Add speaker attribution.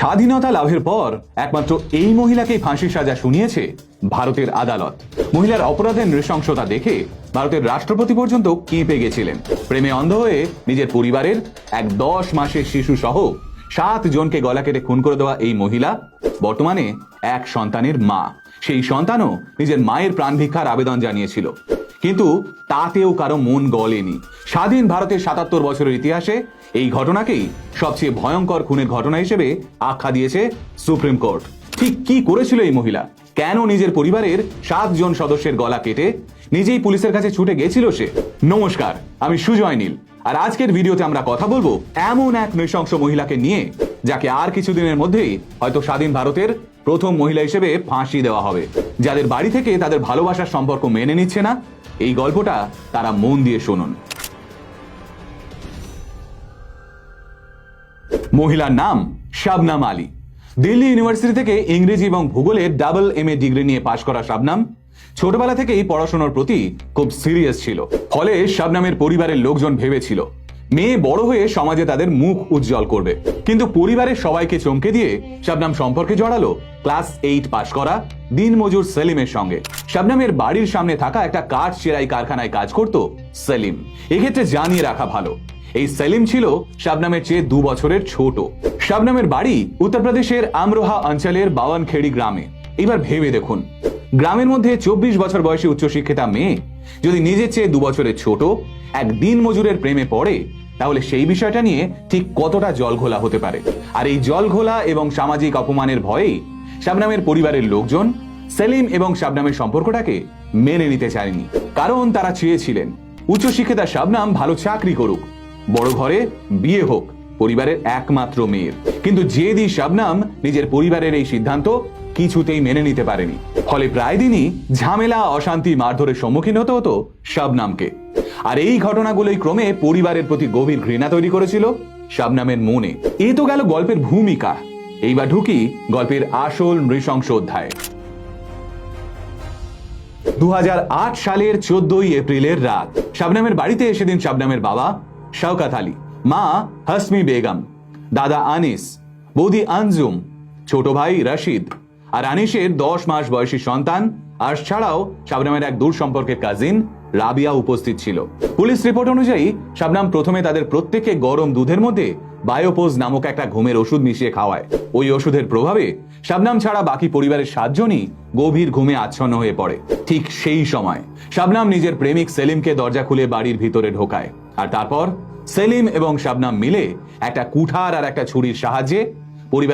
Speaker 1: স্বাধীনতা লাভের পর একমাত্র এই মহিলাকেই ফাঁসির সাজা শুনিয়েছে ভারতের আদালত। মহিলার অপরাধের নৃশংসতা দেখে ভারতের রাষ্ট্রপতি পর্যন্ত কেঁপে গেছিলেন। প্রেমে অন্ধ হয়ে নিজের পরিবারের এক দশ মাসের শিশু সহ সাত জনকে গলা কেটে খুন করে দেওয়া এই মহিলা বর্তমানে এক সন্তানের মা। সেই সন্তানও নিজের মায়ের প্রাণ ভিক্ষার আবেদন জানিয়েছিল। কিন্তু তাতেও কারও মন গলেনি। স্বাধীন ভারতের সাতাত্তর বছরের ইতিহাসে এই ঘটনাকেই সবচেয়ে ভয়ঙ্কর খুনের ঘটনা হিসেবে আখ্যা দিয়েছে সুপ্রিম কোর্ট। ঠিক কি করেছিল এই মহিলা? কেন নিজের পরিবারের সাতজন সদস্যের গলা কেটে নিজেই পুলিশের কাছে ছুটে গেছিল সে? নমস্কার, আমি সুজয় নীল। আর আজকের ভিডিওতে আমরা কথা বলব এমন এক নৃশংস মহিলাকে নিয়ে, যাকে আর কিছুদিনের মধ্যেই হয়তো স্বাধীন ভারতের প্রথম মহিলা হিসেবে ফাঁসি দেওয়া হবে, যাদের বাড়ি থেকে তাদের ভালোবাসার সম্পর্ক মেনে নিচ্ছে না। এই গল্পটা তারা মন দিয়ে শুনুন। মহিলার নাম শাবনাম আলী। দিল্লি ইউনিভার্সিটি থেকে ইংরেজি এবং ভূগোলে ডাবল এম এ ডিগ্রি নিয়ে পাশ করা শাবনাম ছোটবেলা থেকেই পড়াশোনার প্রতি খুব সিরিয়াস ছিল। ফলে শাবনামের পরিবারের লোকজন ভেবেছিল, মেয়ে বড় হয়ে সমাজে তাদের মুখ উজ্জ্বল করবে। কিন্তু পরিবারের সবাইকে চমকে দিয়ে শাবনাম সম্পর্কে জড়ালো ক্লাস এইট পাশ করা দিনমজুর সেলিমের সঙ্গে। শাবনামের বাড়ির সামনে থাকা একটা কাঠ সেরাই কারখানায় কাজ করত সেলিম। এক্ষেত্রে জানিয়ে রাখা ভালো, এই সেলিম ছিল শাবনামের চেয়ে দু বছরের ছোট। শাবনামের বাড়ি উত্তরপ্রদেশের আমরোহা অঞ্চলের বাওয়ানখেড়ি গ্রামে। এবার ভেবে দেখুন গ্রামের মধ্যে চব্বিশ বছর বয়সী উচ্চশিক্ষিতা মেয়ে যদি নিজের চেয়ে দু বছরের ছোট, এক দিন মজুরের প্রেমে পড়ে, তাহলে সেই বিষয়টা নিয়ে ঠিক কতটা জল ঘোলা হতে পারে? আর এই জল ঘোলা এবং সামাজিক অপমানের ভয়েই শাবনামের পরিবারের লোকজন সেলিম এবং শাবনামের সম্পর্কটাকে মেনে নিতে চায়নি। কারণ তারা চেয়েছিলেন, উচ্চশিক্ষিতা শাবনাম ভালো চাকরি করুক, বড় ঘরে বিয়ে হোক, পরিবারের একমাত্র মেয়ের। কিন্তু জেদি শাবনাম নিজের পরিবারের এই সিদ্ধান্ত কিছুতেই মেনে নিতে পারেনি। ফলে প্রায় দিনই ঝামেলা, অশান্তি, মারধরের সম্মুখীন হতে হতো শাবনামকে। আর এই ঘটনাগুলোই ক্রমে পরিবারের প্রতি গভীর ঘৃণা তৈরি করেছিল শাবনামের মনে। এ তো গেল গল্পের ভূমিকা। এইবার ঢুকি গল্পের আসল নৃশংস অধ্যায়। দু সালের চোদ্দই এপ্রিলের রাত, শাবনামের বাড়িতে সেদিন শাবনামের বাবা শওকাত আলী, মা হাসমি বেগম, দাদা আনিস, বৌদি আনজুম, ছোট ভাই রশিদ আর আনিসের দশ মাস বয়সী সন্তান আর্শ ছাড়াও শাবনামের এক দূর সম্পর্কের কাজিন রাবিয়া উপস্থিত ছিল। পুলিশ রিপোর্ট অনুযায়ী শাবনাম প্রথমে তাদের প্রত্যেককে গরম দুধের মধ্যে বায়োপোজ নামক একটা ঘুমের ওষুধ মিশিয়ে খাওয়ায়। ওই ওষুধের প্রভাবে শাবনাম ছাড়া বাকি পরিবারের সাতজনই গভীর ঘুমে আচ্ছন্ন হয়ে পড়ে। ঠিক সেই সময় শাবনাম নিজের প্রেমিক সেলিমকে দরজা খুলে বাড়ির ভিতরে ঢোকায়। আর তারপর সেলিম এবং শাবনাম মিলে একটা কুঠার আর একটা ছুরির সাহায্যে পরিবার